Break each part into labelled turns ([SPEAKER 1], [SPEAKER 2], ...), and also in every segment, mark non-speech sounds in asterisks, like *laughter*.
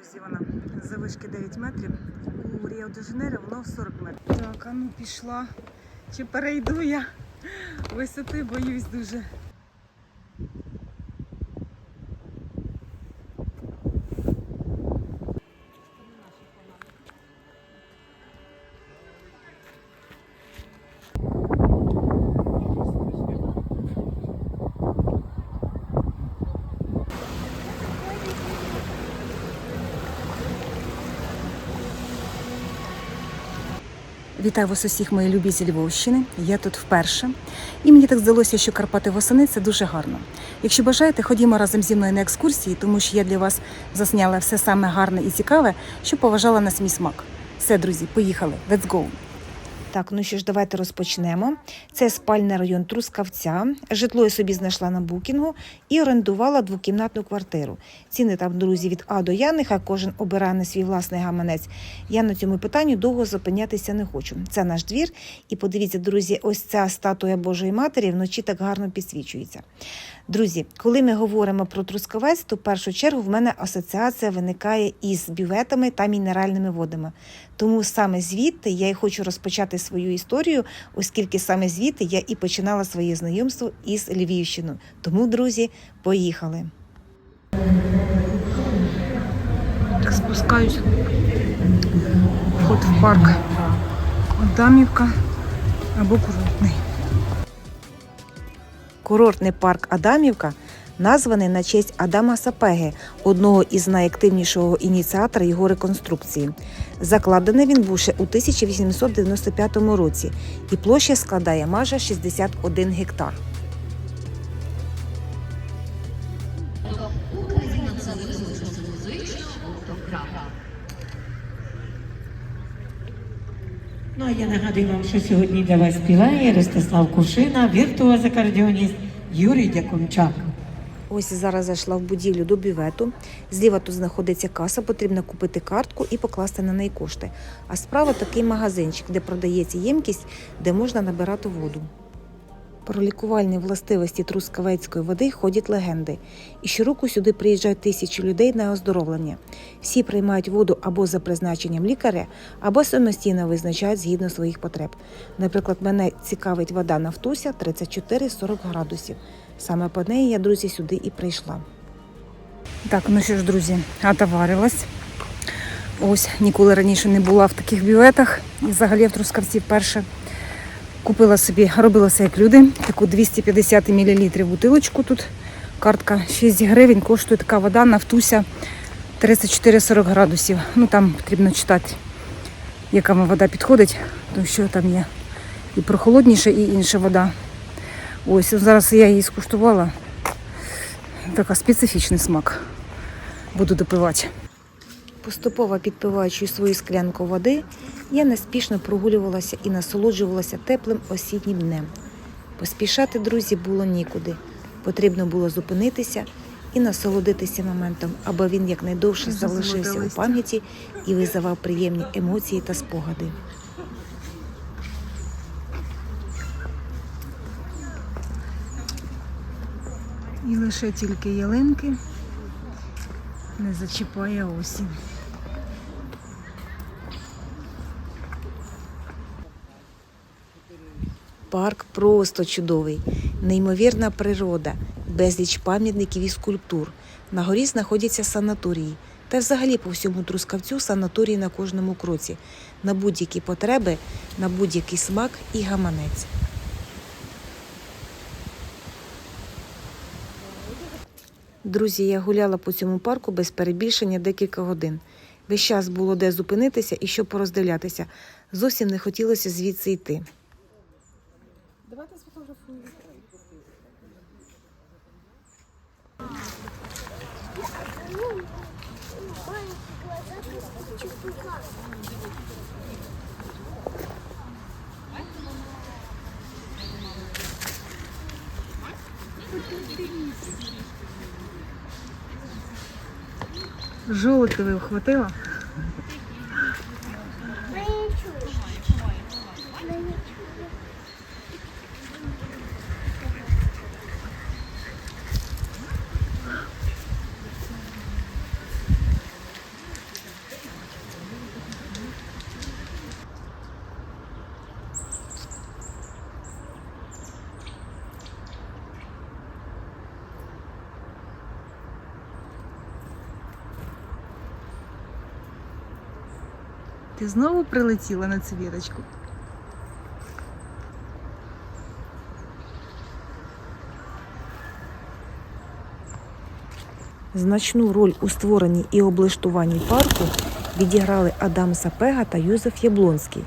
[SPEAKER 1] друзі, вона завишки 9 метрів. У Ріо де Жанейро воно 40 метрів. Так, а ну пішла. Чи перейду я висоти, боюсь дуже. Вітаю вас усіх, мої любі зі Львовщини. Я тут вперше. І мені так здалося, що Карпати восени це дуже гарно. Якщо бажаєте, ходімо разом зі мною на екскурсії, тому що я для вас засняла все саме гарне і цікаве, що поважала на свій смак. Все, друзі, поїхали. Let's go! Так, ну що ж, давайте розпочнемо. Це спальний район Трускавця. Житло я собі знайшла на букінгу і орендувала двокімнатну квартиру. Ціни там, друзі, від А до Я, нехай кожен обирає на свій власний гаманець. Я на цьому питанні довго зупинятися не хочу. Це наш двір. І подивіться, друзі, ось ця статуя Божої Матері вночі так гарно підсвічується. Друзі, коли ми говоримо про трускавець, то в першу чергу в мене асоціація виникає із бюветами та мінеральними водами. Тому саме звідти я і хочу розпочати свою історію, оскільки саме звідти я і починала своє знайомство із Львівщиною. Тому, друзі, поїхали. Так спускаюсь. Вход в парк Адамівка або курортний. Курортний парк Адамівка названий на честь Адама Сапеги, одного із найактивнішого ініціатора його реконструкції. Закладений він був ще у 1895 році, і площа складає майже 61 гектар.
[SPEAKER 2] Я нагадую вам, що сьогодні для вас співає Ростислав Кушина, віртуоз акордіоніст Юрій Дякунчак.
[SPEAKER 1] Ось зараз зайшла в будівлю до бювету. Зліва тут знаходиться каса, потрібно купити картку і покласти на неї кошти. А справа такий магазинчик, де продається ємкість, де можна набирати воду. Про лікувальні властивості трускавецької води ходять легенди. І щороку сюди приїжджають тисячі людей на оздоровлення. Всі приймають воду або за призначенням лікаря, або самостійно визначають згідно своїх потреб. Наприклад, мене цікавить вода Нафтуся 34-40 градусів. Саме по неї я, друзі, сюди і прийшла. Так, ну що ж, друзі, отоварилась. Ось ніколи раніше не була в таких бюветах. І взагалі в Трускавці вперше купила собі, робилася як люди, таку 250 мл бутилочку тут. Картка 6 гривень, коштує така вода Нафтуся 34-40 градусів. Ну там потрібно читати, яка вам вода підходить, тому що там є і прохолодніша, і інша вода. Ось зараз я її скуштувала. Така специфічний смак. Буду допивати. Поступово підпиваючи свою склянку води, я неспішно прогулювалася і насолоджувалася теплим осіннім днем. Поспішати, друзі, було нікуди. Потрібно було зупинитися і насолодитися моментом, аби він якнайдовше залишився у пам'яті і визивав приємні емоції та спогади. І лише тільки ялинки не зачіпає осінь. Парк просто чудовий, неймовірна природа, безліч пам'ятників і скульптур. На горі знаходяться санаторії. Та взагалі по всьому трускавцю санаторії на кожному кроці, на будь-які потреби, на будь-який смак і гаманець. Друзі, я гуляла по цьому парку без перебільшення декілька годин. Весь час було де зупинитися і що пороздивлятися. Зовсім не хотілося звідси йти.
[SPEAKER 3] Давайте сфотографуємо.
[SPEAKER 1] Жолудевий ухватила. Ти знову прилетіла на цю вірочку. Значну роль у створенні і облаштуванні парку відіграли Адам Сапега та Юзеф Яблонський.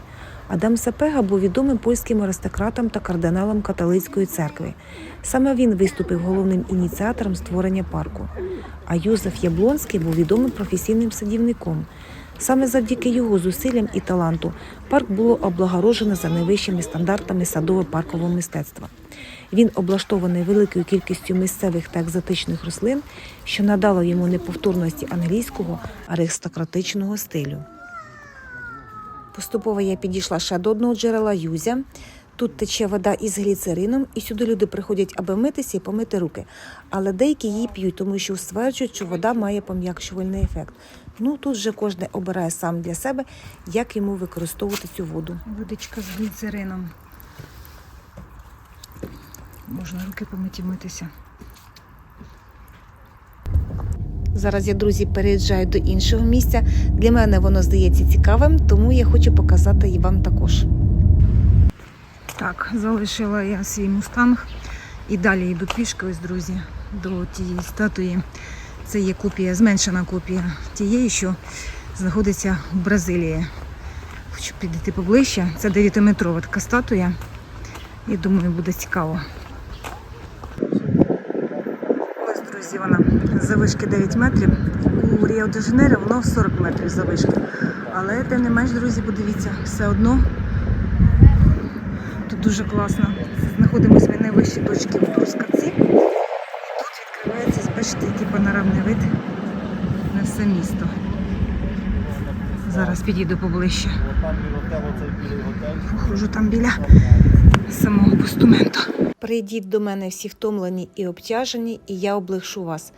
[SPEAKER 1] Адам Сапега був відомим польським аристократом та кардиналом католицької церкви. Саме він виступив головним ініціатором створення парку. А Юзеф Яблонський був відомим професійним садівником. Саме завдяки його зусиллям і таланту парк було облагорожено за найвищими стандартами садово-паркового мистецтва. Він облаштований великою кількістю місцевих та екзотичних рослин, що надало йому неповторності англійського аристократичного стилю. Поступово я підійшла ще до одного джерела Юзя. Тут тече вода із гліцерином, і сюди люди приходять, аби митися і помити руки. Але деякі її п'ють, тому що стверджують, що вода має пом'якшувальний ефект. Ну тут вже кожен обирає сам для себе, як йому використовувати цю воду. Водичка з гліцерином. Можна руки помиті митися. Зараз я, друзі, переїжджаю до іншого місця. Для мене воно здається цікавим, тому я хочу показати і вам також. Так, залишила я свій мустанг і далі йду пішки, ось, друзі, до тієї статуї. Це є копія, зменшена копія тієї, що знаходиться в Бразилії. Хочу підійти поближче. Це 9-метрова така статуя. І думаю, буде цікаво. Ось, друзі, вона завишки 9 метрів. У Ріо де Жанейро воно 40 метрів завишки. Але тим не менш, друзі, подивіться, все одно тут дуже класно. Знаходимося ми найвищій точці в Трускавці. І тут відкривається, бачите, який панорамний вид на все місто. Зараз підійду поближче. Похожу там біля самого постументу. Прийдіть до мене всі втомлені і обтяжені, і я облегшу вас.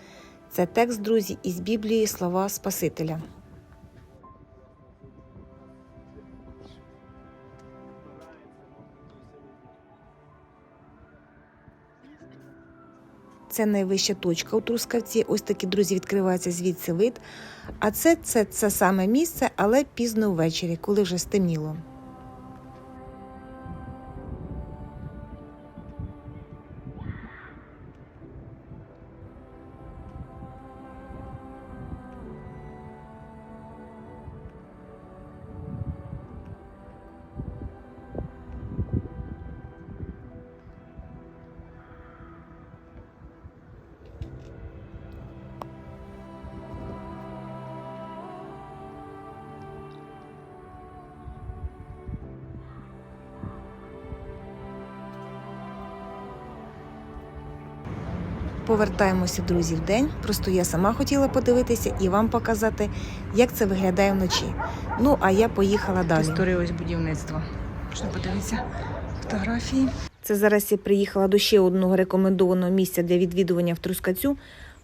[SPEAKER 1] Це текст, друзі, із Біблії слова Спасителя. Це найвища точка у Трускавці. Ось такі друзі відкриваються звідси вид. А це, це, це саме місце, але пізно ввечері, коли вже стемніло. Повертаємося, друзі, в день. Просто я сама хотіла подивитися і вам показати, як це виглядає вночі. Ну, а я поїхала далі. Історія ось будівництва. Можна подивитися фотографії. Це зараз я приїхала до ще одного рекомендованого місця для відвідування в Трускацю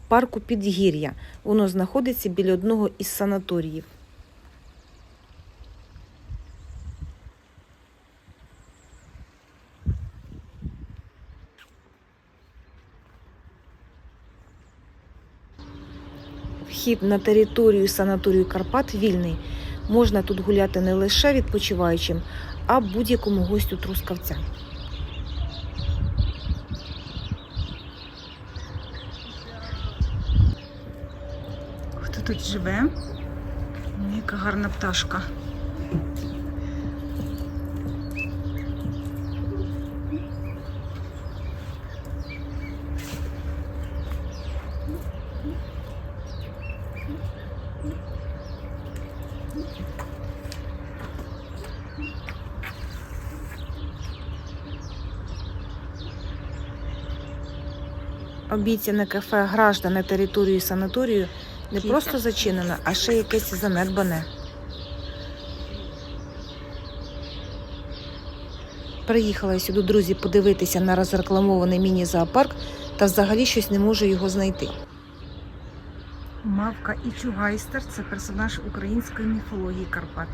[SPEAKER 1] парку Підгір'я. Воно знаходиться біля одного із санаторіїв. Вхід на територію санаторію Карпат вільний. Можна тут гуляти не лише відпочиваючим, а будь-якому гостю Трускавця. Хто тут живе? Ну, Яка гарна пташка. Обіцяне кафе Гражда на території санаторію не просто зачинено, а ще якесь занедбане. Приїхала я сюди, друзі, подивитися на розрекламований міні-зоопарк та взагалі щось не можу його знайти. Мавка і Чугайстер це персонаж української міфології Карпат.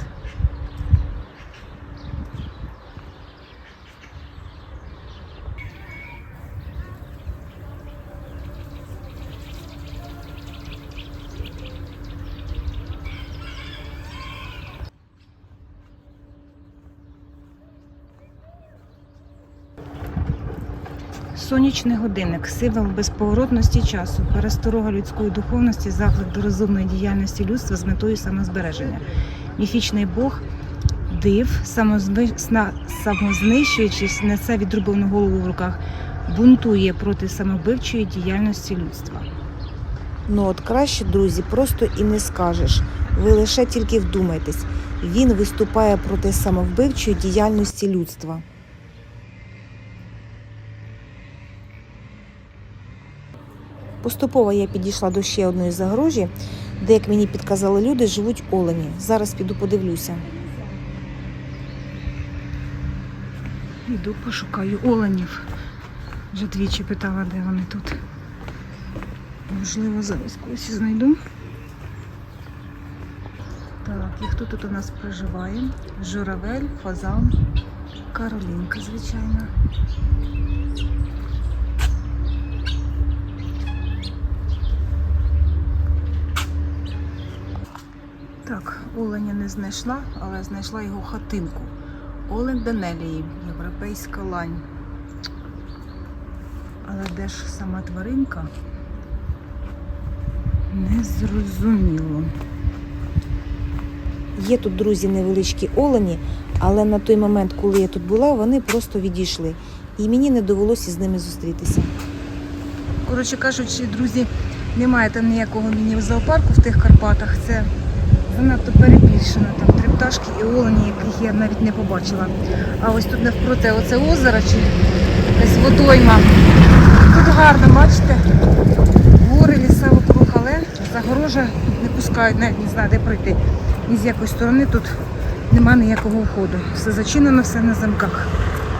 [SPEAKER 4] Сонячний годинник символ безповоротності часу, пересторога людської духовності, заклик до розумної діяльності людства з метою самозбереження. Міфічний Бог див, самознищуючись, несе відрубану голову в руках, бунтує проти самовбивчої діяльності людства. Ну от краще, друзі, просто і не скажеш. Ви лише тільки вдумайтесь. Він виступає проти самовбивчої діяльності людства. Поступово я підійшла до ще одної загорожі, де, як мені підказали люди, живуть олені. Зараз піду подивлюся. Іду пошукаю оленів. Вже двічі питала, де вони тут. Можливо, зараз когось знайду. Так, і хто тут у нас проживає? Журавель, фазан, Каролінка, звичайно. Так, оленя не знайшла, але знайшла його хатинку. Олень Данелії, європейська лань. Але де ж сама тваринка? Не зрозуміло. Є тут, друзі, невеличкі олені, але на той момент, коли я тут була, вони просто відійшли. І мені не довелося з ними зустрітися. Коротше кажучи, друзі, немає там ніякого міні-зоопарку в тих Карпатах. Це занадто перебільшено. Там три пташки і олені, яких я навіть не побачила. А ось тут навпроти оце озеро чи якась водойма. Тут гарно, бачите? Гори, ліса вокруг, але загорожа не пускають, навіть не знаю, де пройти. Ні з якої сторони тут нема ніякого входу. Все зачинено, все на замках.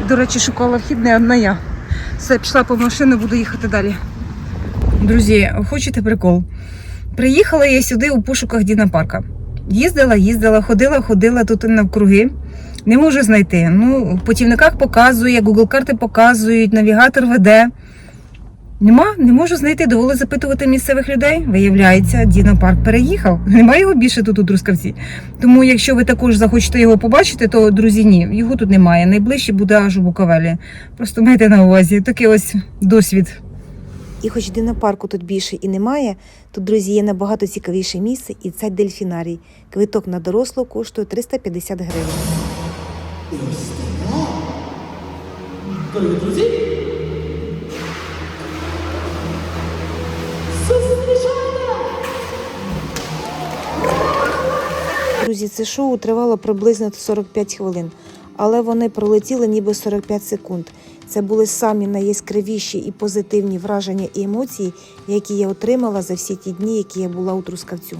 [SPEAKER 4] До речі, шукала вхід не одна я. Все, пішла по машину, буду їхати далі. Друзі, хочете прикол? Приїхала я сюди у пошуках Дінапарка. Їздила, їздила, ходила, ходила тут навкруги. Не можу знайти. Ну, в путівниках показує, Google карти показують, навігатор веде. Нема, не можу знайти, довело запитувати місцевих людей. Виявляється, Дінопарк переїхав. *laughs* Немає його більше тут у Трускавці. Тому, якщо ви також захочете його побачити, то друзі, ні, його тут немає. Найближче буде аж у Буковелі. Просто майте на увазі, такий ось досвід. І хоч динопарку тут більше і немає, тут, друзі, є набагато цікавіше місце, і це дельфінарій. Квиток на дорослу коштує 350 гривень.
[SPEAKER 5] Дорогі друзі!
[SPEAKER 4] Друзі, це шоу тривало приблизно 45 хвилин, але вони пролетіли ніби 45 секунд. Це були самі найяскравіші і позитивні враження і емоції, які я отримала за всі ті дні, які я була у Трускавцю.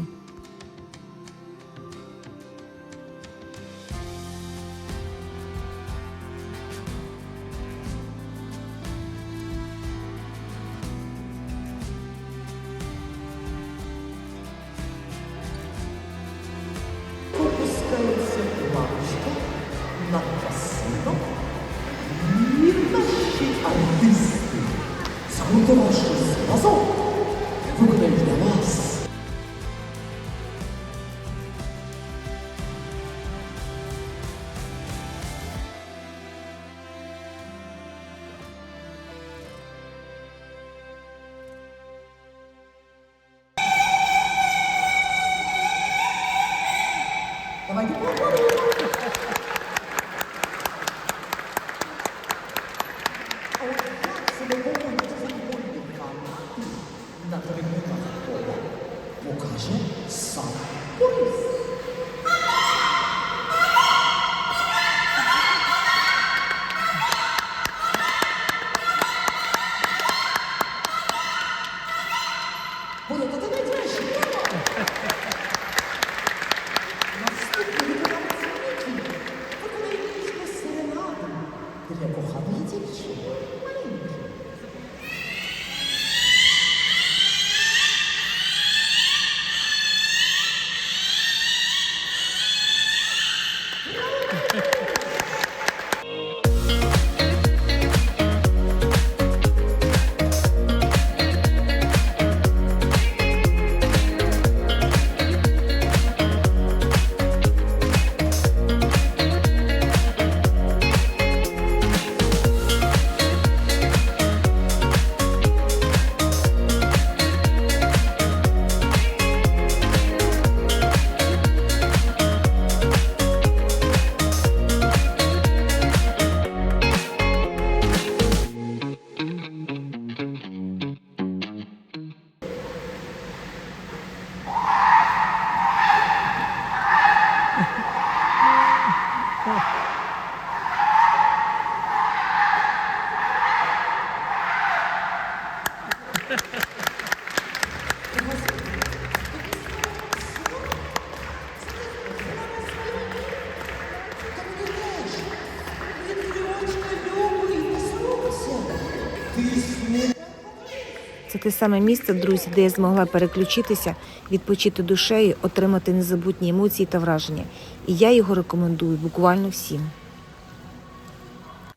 [SPEAKER 4] Те саме місце, друзі, де я змогла переключитися, відпочити душею, отримати незабутні емоції та враження. І я його рекомендую буквально всім.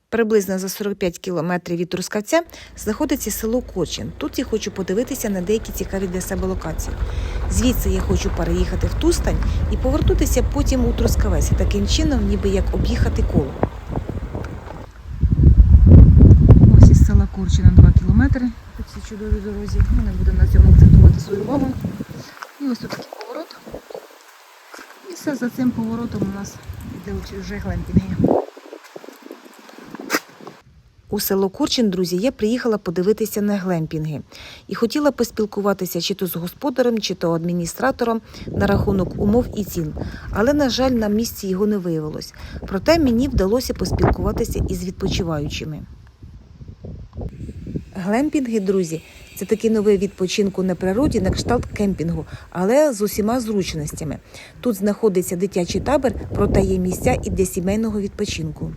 [SPEAKER 4] Приблизно за 45 кілометрів від Трускавця знаходиться село Кочин. Тут я хочу подивитися на деякі цікаві для себе локації. Звідси я хочу переїхати в Тустань і повернутися потім у Трускавець, таким чином, ніби як об'їхати коло. Ось із села Корчина 2 кілометри чудовій дорозі. Ми не будемо на цьому акцентувати свою увагу. І ось тут такий поворот. І все за цим поворотом у нас йде вже глемпінги. У село Курчин, друзі, я приїхала подивитися на глемпінги і хотіла поспілкуватися чи то з господарем, чи то адміністратором на рахунок умов і цін. Але, на жаль, на місці його не виявилось. Проте мені вдалося поспілкуватися із відпочиваючими. Глемпінги, друзі, це такий новий відпочинку на природі на кшталт кемпінгу, але з усіма зручностями. Тут знаходиться дитячий табір, проте є місця і для сімейного відпочинку.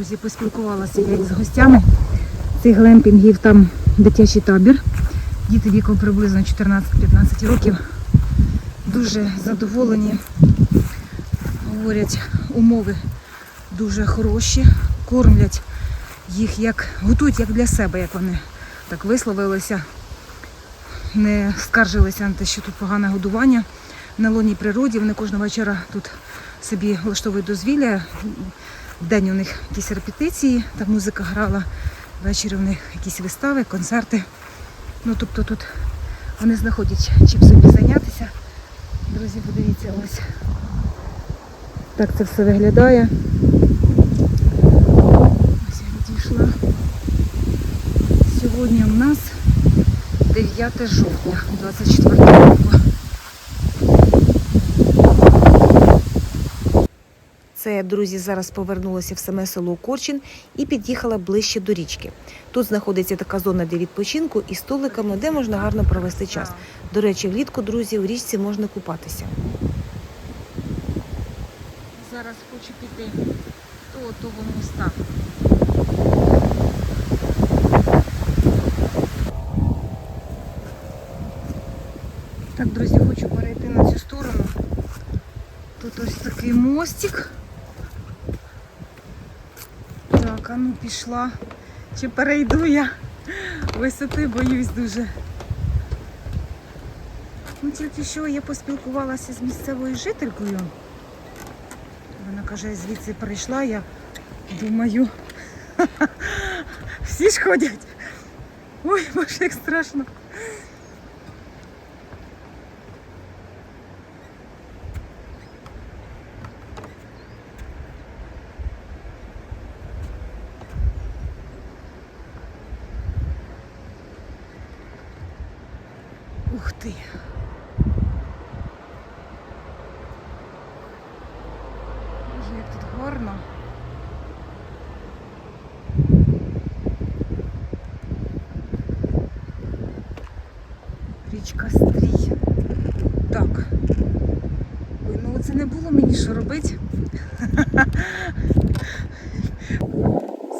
[SPEAKER 4] Друзі, поспілкувалася я із гостями. Цих глемпінгів там дитячий табір. Діти віком приблизно 14-15 років. Дуже задоволені. Говорять, умови дуже хороші, кормлять їх як готують як для себе, як вони так висловилися. Не скаржилися на те, що тут погане годування на лунній природі. Вони кожного вечора тут собі влаштовують дозвілля. Вдень у них якісь репетиції, там музика грала, ввечері в них якісь вистави, концерти. Ну тобто тут вони знаходять чим собі зайнятися. Друзі, подивіться, ось так це все виглядає. Ось я відійшла. Сьогодні у нас 9 жовтня 24 року. Це друзі, зараз повернулася в саме село Корчин і під'їхала ближче до річки. Тут знаходиться така зона для відпочинку із столиками, де можна гарно провести час. До речі, влітку, друзі, у річці можна купатися. Зараз хочу піти до того моста. Так, друзі, хочу перейти на цю сторону. Тут ось такий мостик. Так, а ну пішла. Чи перейду я? Висоти боюсь дуже. Ну, тільки що я поспілкувалася з місцевою жителькою. Вона каже, звідси прийшла, я думаю. *laughs* Всі ж ходять. Ой, боже, як страшно.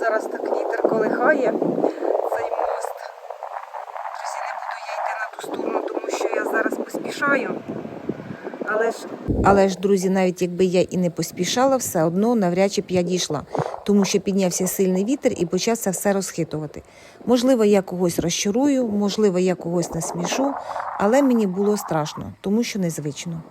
[SPEAKER 4] Зараз так вітер колихає цей мост. Друзі, не буду я йти на
[SPEAKER 1] ту сторону, тому що я зараз поспішаю. Але ж, Але ж, друзі, навіть якби я і не поспішала, все одно навряд чи б я дійшла, тому що піднявся сильний вітер і почався все розхитувати. Можливо, я когось розчарую, можливо, я когось насмішу, але мені було страшно, тому що незвично.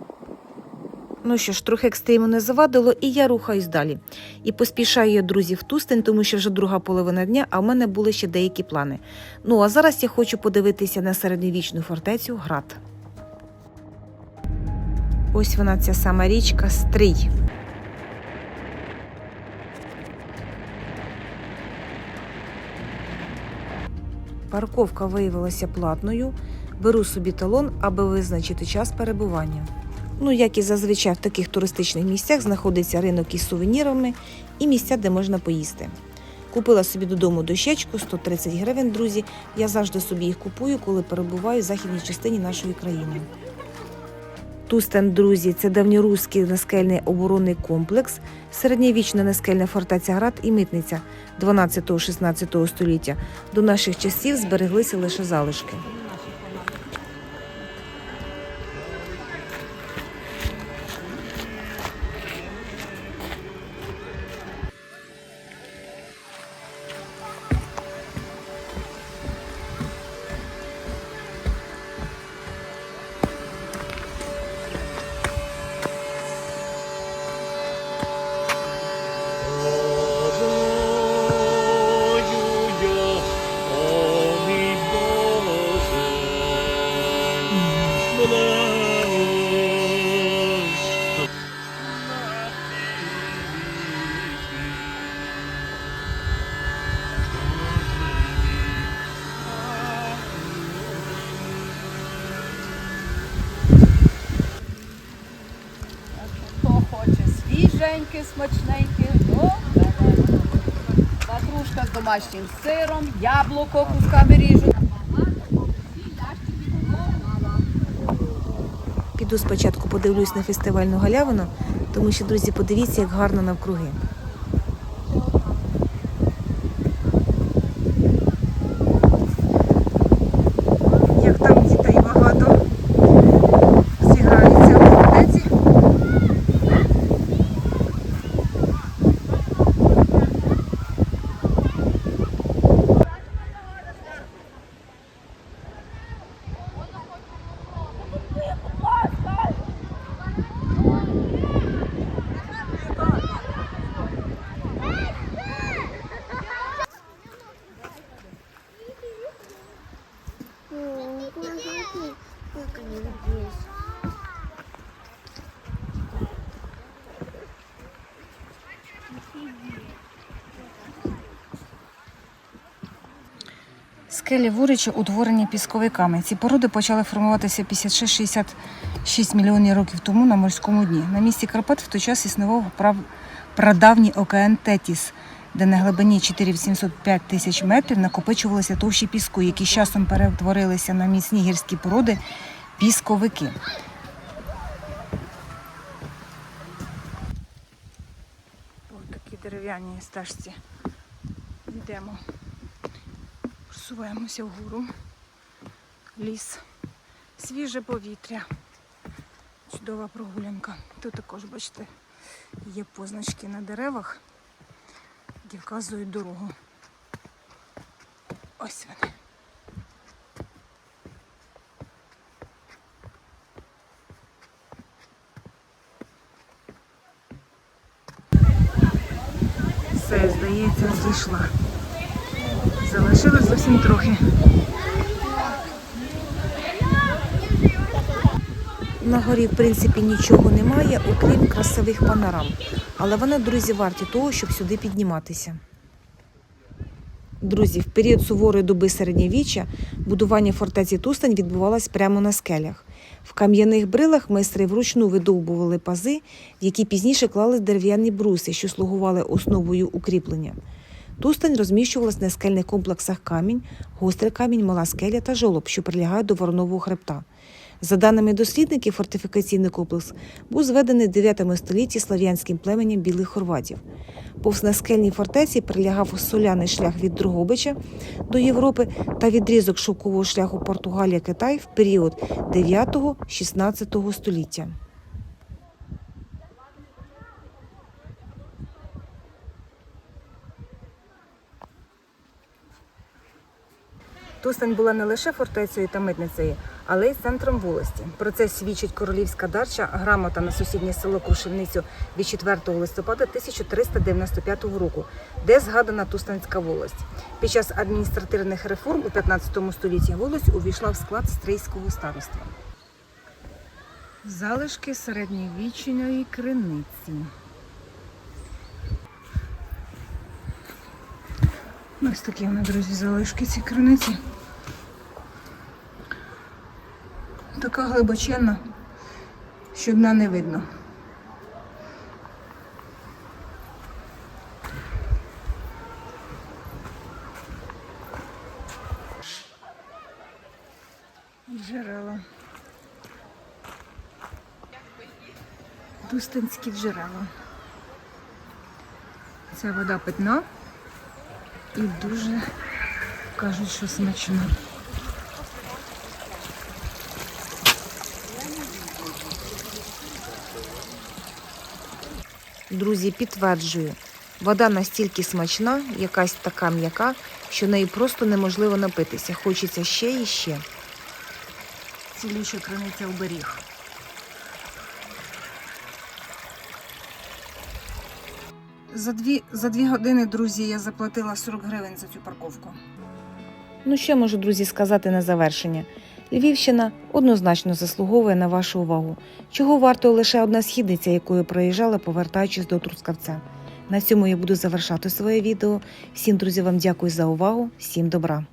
[SPEAKER 1] Ну що ж, трохи екстриму не завадило, і я рухаюсь далі. І поспішаю я, друзі, в Тустень, тому що вже друга половина дня, а в мене були ще деякі плани. Ну а зараз я хочу подивитися на середньовічну фортецю Град. Ось вона, ця сама річка Стрий. Парковка виявилася платною. Беру собі талон, аби визначити час перебування. Ну, як і зазвичай в таких туристичних місцях знаходиться ринок із сувенірами і місця, де можна поїсти. Купила собі додому дощечку 130 гривень, друзі. Я завжди собі їх купую, коли перебуваю в західній частині нашої країни. Тустен, друзі, це давньоруський наскельний оборонний комплекс, середньовічна наскельна фортеця Град і митниця 12-16 століття. До наших часів збереглися лише залишки.
[SPEAKER 3] Домашнім сиром, яблуко кусками ріжуть.
[SPEAKER 1] Піду спочатку подивлюсь на фестивальну галявину, тому що, друзі, подивіться, як гарно навкруги. Як там дітей багато. Всі граються в фортеці. Скелі Вурича утворені пісковиками. Ці породи почали формуватися 56-66 мільйонів років тому на морському дні. На місці Карпат в той час існував прадавній океан Тетіс, де на глибині 4705 тисяч метрів накопичувалися товщі піску, які з часом перетворилися на міцні гірські породи пісковики. Ось такі дерев'яні стежці. Йдемо. Просуваємося вгору. Ліс, свіже повітря. Чудова прогулянка. Тут також, бачите, є позначки на деревах, які вказують дорогу. Ось вони. Все, здається, зійшла. Залишилось зовсім трохи. На горі, в принципі, нічого немає, окрім красивих панорам. Але вони, друзі, варті того, щоб сюди підніматися. Друзі, в період суворої доби середньовіччя будування фортеці Тустань відбувалось прямо на скелях. В кам'яних брилах майстри вручну видовбували пази, в які пізніше клали дерев'яні бруси, що слугували основою укріплення. Тустань розміщувалась на скельних комплексах камінь, гострий камінь, мала скеля та жолоб, що прилягають до воронового хребта. За даними дослідників, фортифікаційний комплекс був зведений в 9 столітті слав'янським племенем білих хорватів. Повз наскельній фортеці прилягав соляний шлях від Дрогобича до Європи та відрізок шовкового шляху Португалія-Китай в період 9-16 століття. Тустань була не лише фортецею та митницею, але й центром волості. Про це свідчить королівська дарча грамота на сусіднє село Крушівницю від 4 листопада 1395 року, де згадана Тустанська волость. Під час адміністративних реформ у 15 столітті волость увійшла в склад стрийського староства. Залишки середньовічної криниці. Ось такі вони, друзі, залишки ці криниці. Така глибоченна, що дна не видно. Джерела. Тустинські джерела. Ця вода питна і дуже кажуть, що смачна. Друзі, підтверджую, вода настільки смачна, якась така м'яка, що нею просто неможливо напитися. Хочеться ще і ще. Цілюща криниця оберіг. За дві, за дві години, друзі, я заплатила 40 гривень за цю парковку. Ну, що можу, друзі, сказати на завершення? Львівщина однозначно заслуговує на вашу увагу, чого варто лише одна східниця, якою проїжджала, повертаючись до Трускавця. На цьому я буду завершати своє відео. Всім, друзі, вам дякую за увагу, всім добра.